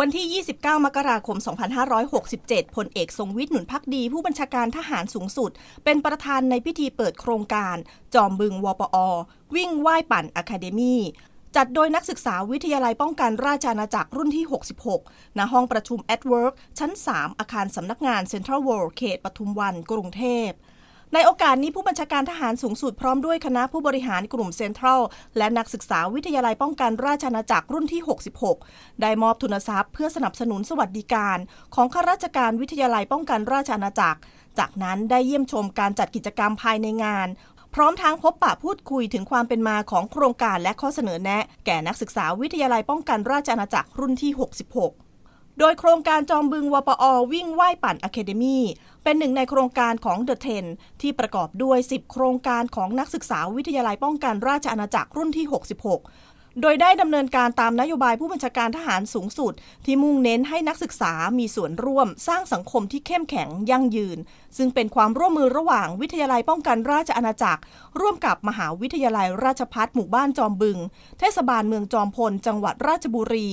วันที่ 29 มกราคม 2567 พลเอกทรงวิทย์หนุนพักดี ผู้บัญชาการทหารสูงสุด เป็นประธานในพิธีเปิดโครงการ จอมบึงวปอ วิ่งว่ายปั่นอะคาเดมี่จัดโดยนักศึกษาวิทยาลัยป้องกันราชอาณาจักรรุ่นที่ 66 ณ ห้องประชุม a t Work ชั้น 3 อาคารสำนักงาน Central World เขตปทุมวัน กรุงเทพ ในโอกาสนี้ผู้บัญชาการทหารสูงสุดพร้อมด้วยคณะผู้บริหารกลุ่มเซ็นทรัล และนักศึกษาวิทยาลัยป้องกันราชอาณาจักรรุ่นที่ 66 ได้มอบทุนทรัพย์เพื่อสนับสนุนสวัสดิการ ของข้าราชการวิทยาลัยป้องกันราชอาณาจักร จากนั้นได้เยี่ยมชมการจัดกิจกรรมภายในงานพร้อมทั้งพบปะพูดคุยถึงความเป็นมาของโครงการและข้อเสนอแนะ แก่นักศึกษาวิทยาลัยป้องกันราชอาณาจักรรุ่นที่ 66 โดยโครงการจอมบึงวปอวิ่งว่ายปั่นอะคาเดมีเป็นหนึ่งในโครงการของ The 10ที่ประกอบด้วย 10 โครงการของนักศึกษาวิทยาลัยป้องกันราชอาณาจักรรุ่นที่ 66 โดยได้ดำเนินการตามนโยบายผู้บัญชาการทหารสูงสุด ที่มุ่งเน้นให้นักศึกษามีส่วนร่วม สร้างสังคมที่เข้มแข็งยั่งยืน ซึ่งเป็นความร่วมมือระหว่างวิทยาลัยป้องกันราชอาณาจักร ร่วมกับมหาวิทยาลัยราชพัฒหมู่บ้านจอมบึง เทศบาลเมืองจอมพล จังหวัดราชบุรี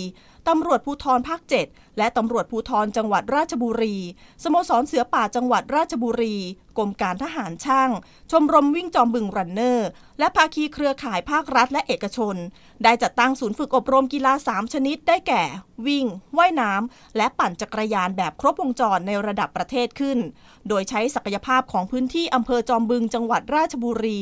ตำรวจภูธรภาค 7 และตำรวจภูธรจังหวัดราชบุรี สโมสรเสือป่าจังหวัดราชบุรี กรมการทหารช่าง ชมรมวิ่งจอมบึงรันเนอร์ และภาคีเครือข่ายภาครัฐและเอกชน ได้จัดตั้งศูนย์ฝึกอบรมกีฬา 3 ชนิดได้แก่ วิ่ง ว่ายน้ำ และปั่นจักรยานแบบครบวงจรในระดับประเทศขึ้น โดยใช้ศักยภาพของพื้นที่อำเภอจอมบึงจังหวัดราชบุรี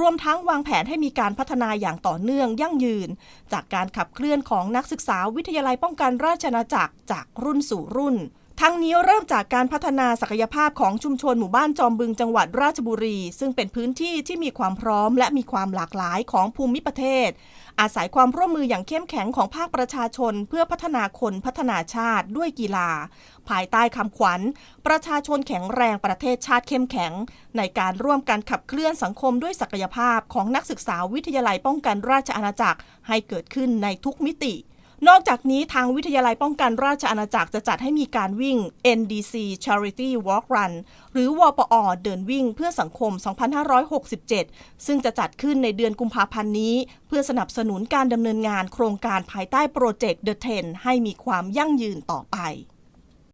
รวมทั้งวางแผนให้มีการพัฒนาอย่างต่อเนื่องยั่งยืน จากการขับเคลื่อนของนักศึกษาวิทยาลัยป้องกันราชอาณาจักรจากรุ่นสู่รุ่น ทั้งนี้เริ่มจากการพัฒนาศักยภาพของชุมชนหมู่บ้านจอมบึงจังหวัดราชบุรี ซึ่งเป็นพื้นที่ที่มีความพร้อม และมีความหลากหลายของภูมิประเทศ อาศัยความร่วมมืออย่างเข้มแข็งของภาคประชาชน เพื่อพัฒนาคนพัฒนาชาติด้วยกีฬา ภายใต้คำขวัญ ประชาชนแข็งแรงประเทศชาติเข้มแข็ง ในการร่วมกันขับเคลื่อนสังคมด้วยศักยภาพของนักศึกษาวิทยาลัยป้องกันราชอาณาจักรให้เกิดขึ้นในทุกมิติ นอกจากนี้ทางวิทยาลัยป้องกันราชอาณาจักรจะจัดให้มีการวิ่ง NDC Charity Walk Run หรือวปอเดินวิ่งเพื่อสังคม 2567 ซึ่งจะจัดขึ้นในเดือนกุมภาพันธ์นี้ เพื่อสนับสนุนการดำเนินงานโครงการภายใต้โปรเจกต์ The Ten ให้มีความยั่งยืนต่อไป